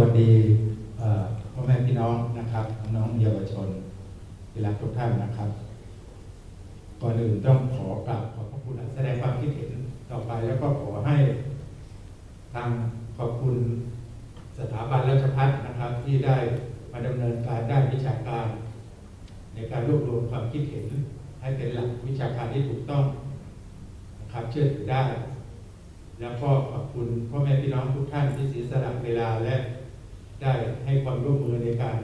สดีเอ่อพ่อแม่พี่น้องนะครับน้องเยาวชนที่รักทุกท่านนะครับ ก่อนอื่นต้องขอกราบขอบพระคุณแสดงความคิดเห็นต่อไปแล้วก็ขอให้ทางขอบคุณสถาบันราชพัฒนะครับ ที่ได้มาดำเนินการด้านวิชาการ ในการรวบรวมความคิดเห็น ให้เป็นหลักวิชาการที่ถูกต้องนะครับเชื่อถือได้ แล้วก็ขอบคุณพ่อแม่พี่น้องทุกท่านที่เสียสละเวลาและได้ให้ความร่วมมือในการ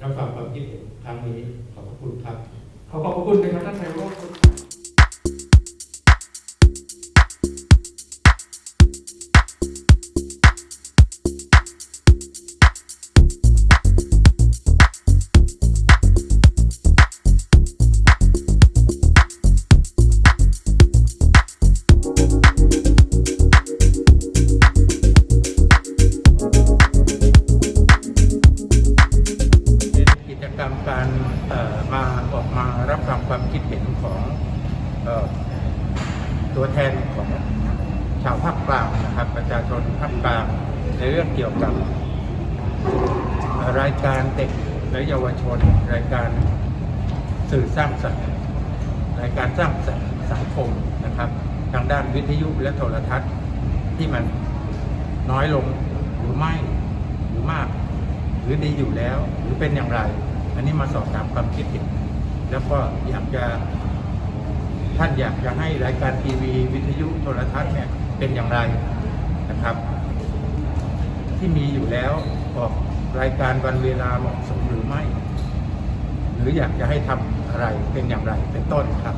รับฟังความคิดเห็นครั้งนี้ขอบพระคุณครับ ขอขอบพระคุณนะครับท่านไพโร คิดเห็นของออตัวแทนของชาวภาคกลางนะครับ ประชาชนภาคกลางในเรื่องเกี่ยวกับ รายการเด็กและเยาวชน รายการสื่อสร้างสรรค์รายการสร้างสรรค์สังคมนะครับ ทางด้านวิทยุและโทรทัศน์ที่มันน้อยลงหรือไม่หรือมาก หรือดีอยู่แล้ว หรือเป็นอย่างไร อันนี้มาสอบถามความคิดเห็น แล้วก็อยากจะท่านอยากจะให้รายการทีวีวิทยุโทรทัศน์เนี่ยเป็นอย่างไรนะครับ ที่มีอยู่แล้วออกรายการวันเวลาเหมาะสมหรือไม่ หรืออยากจะให้ทำอะไรเป็นอย่างไรเป็นต้นครับ